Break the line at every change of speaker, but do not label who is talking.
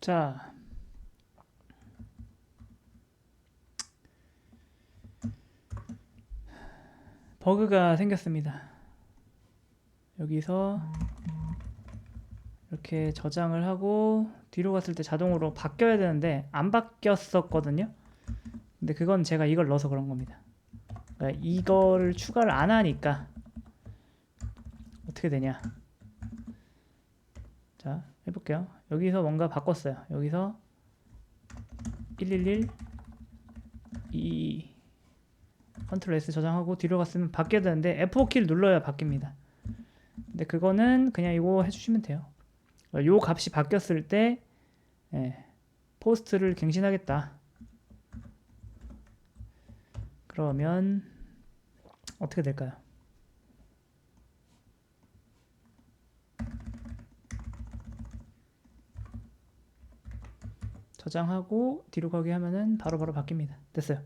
자. 버그가 생겼습니다. 여기서 이렇게 저장을 하고 뒤로 갔을 때 자동으로 바뀌어야 되는데 안 바뀌었었거든요. 근데 그건 제가 이걸 넣어서 그런 겁니다. 그러니까 이거를 추가를 안 하니까 어떻게 되냐? 자, 해볼게요. 여기서 뭔가 바꿨어요. 여기서 111 2 컨트롤 S 저장하고 뒤로 갔으면 바뀌어야 되는데 F4키를 눌러야 바뀝니다. 근데 그거는 그냥 이거 해주시면 돼요. 요 값이 바뀌었을 때 예, 포스트를 갱신하겠다. 그러면 어떻게 될까요? 저장하고 뒤로 가게 하면은 바로바로 바뀝니다. 됐어요.